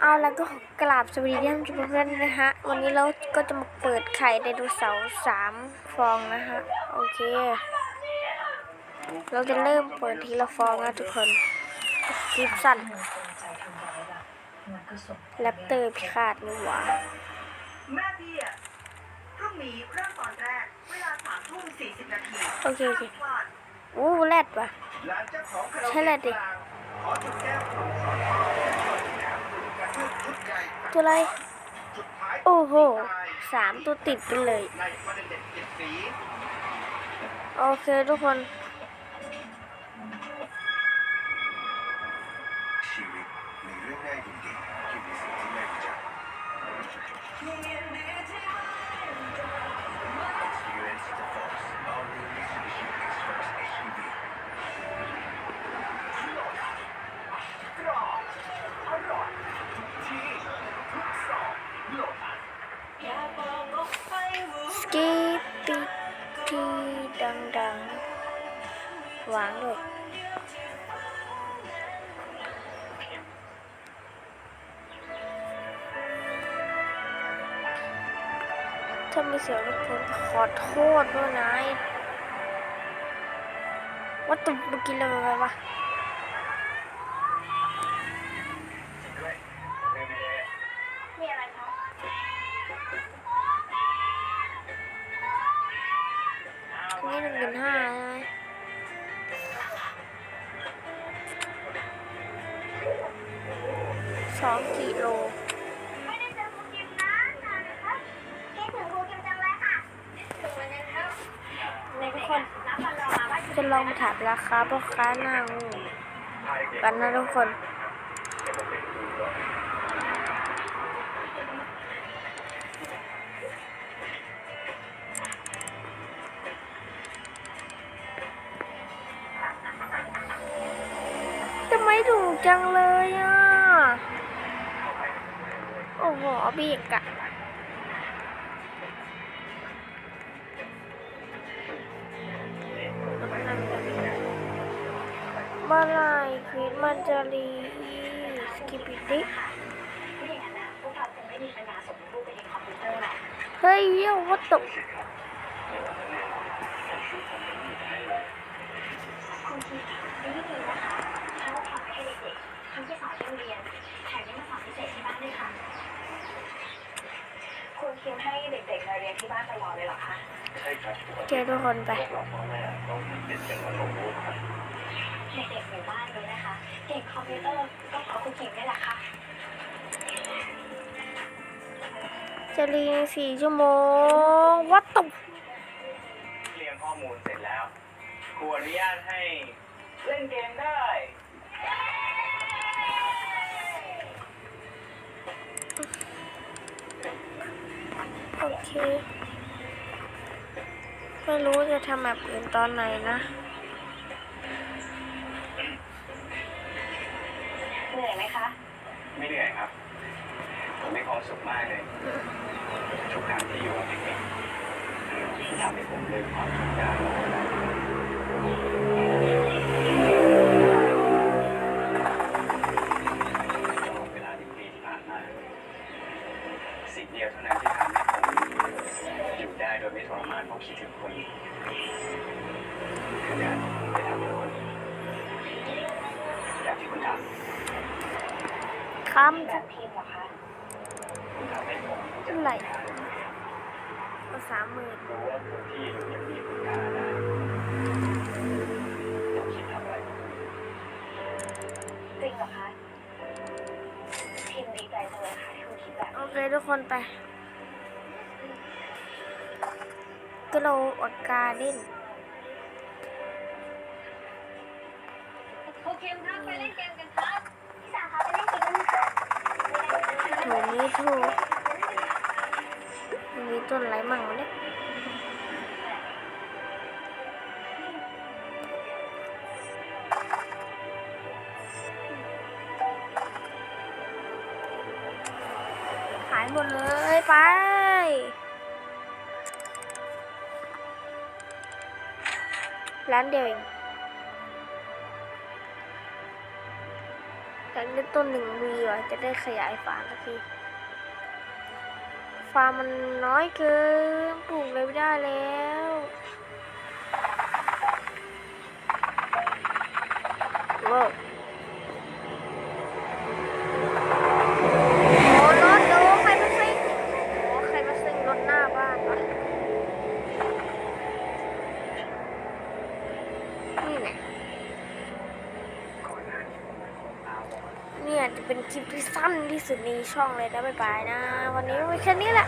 เอาแล้วก็กราบสวัสดีท่านผู้ชมทุกท่านนะฮะ วันนี้เราก็จะมาเปิดไข่ไดโนเสาร์สามฟองนะฮะ โอเค เราจะเริ่มเปิดทีละฟองนะทุกคนคลิปสั้นแรปเตอร์พิฆาตนี่หว่าแม่พี่อะพรุ่งนี้เริ่มตอนแรก เวลาสามทุ่มสี่สิบนาทีโอเคโอเคอู้แรดว่ะใช่แหละดิขอจุดแก้ว ตัวอะไร โอ้โห สามตัวติดไปเลยในประเด็นเด็ดเจ็ดสีโอเคทุกคนชีวิต ถ้ามีเสียงรบกวนขอโทษด้วยนะไอ้ว่าตุ่มเมื่อกี้เลยไปวะนี่หนึ่งจุดห้าใช่ไหมสองกิโล ลองมาถามราคาพ่อค้าหน้างูกันนะทุกคน จะไม่ถูกจังเลยอะ โอ้โหเบีกอะ เมื่อไหรควิดมันจะรีสกิปิดิไม่อย่างนั้นนะพวกเราคงไม่มีปัญญาส่งรูปไปในคอมพิวเตอร์หรอกเฮ้ยเยี่ยวัตถุคุณคิดไม่ได้ดีนะคะทั้งทำให้เด็กๆทั้งที่สอนที่โรงเรียนแถมยังมาสอนพิเศษที่บ้านด้วยค่ะคุณคิมให้เด็กๆมาเรียนที่บ้านตลอดเลยเหรอคะใช่ครับเจอทุกคนไป เราพ่อแม่ต้องติดเป็นอารมณ์รู้ครับเด็กๆหมู่บ้านนี้นะคะ เก่งคอมพิวเตอร์ก็เพราะคุณคิมนี่แหละค่ะจะรีในสี่ชั่วโมงวัตถุเรียงข้อมูลเสร็จแล้วครูอนุญาตให้เล่นเกมได้ โอเค ไม่รู้จะทำแบบอื่นตอนไหนนะ เหนื่อยไหมคะ ไม่เหนื่อยครับ ผมมีความสุขมากเลยทุกครั้งที่อยู่กับเด็กๆที่ทำให้ผมลืมความทุกข์ได้เวลาที่ปีที่ผ่านมาสิ่งเดียวเท่านั้นที่ทำให้ผมอยู่ได้โดยไม่ทรมานเพราะคิดถึงคนคือการไปทำให้คนอยางที่คุณทำ คำแบจะบทีมเหรอคะทำให้ผมเท่าไหร่ก็สามหมื่นรู้ว่าคนที่อยู่ยังมีคุณค่าได้ต้องคิดทำอะไรจริงเหรอคะทีมดีใจจังเลยค่ะที่คุณคิดแบบโอนี้เคทุกคนไปกโลออกกาเด่นครูคิมครับไปเล่นเกมกันครับพี่สาวครับไปเล่นเกมกันค่ะ โห นี่ถูกมีต้นอะไรมั่งวะเนี่ยขายหมดเลยไปร้านเดียวเองแต่ากได้ต้นหนึ่งวีว่ะจะได้ขยายฟาร์มสักที ฟาร์มมันน้อยเกินปลูกเลยไม่ได้แล้วโลกโอ้รถดูใครมาซิ่งโอ้ใครมาซิ่งรถหน้าบ้านวะนี่ไง เนี่ยจะเป็นคลิปที่สั้นที่สุดในช่องเลยนะบ๊ายบายนะ วันนี้ไว้แค่นี้แหละ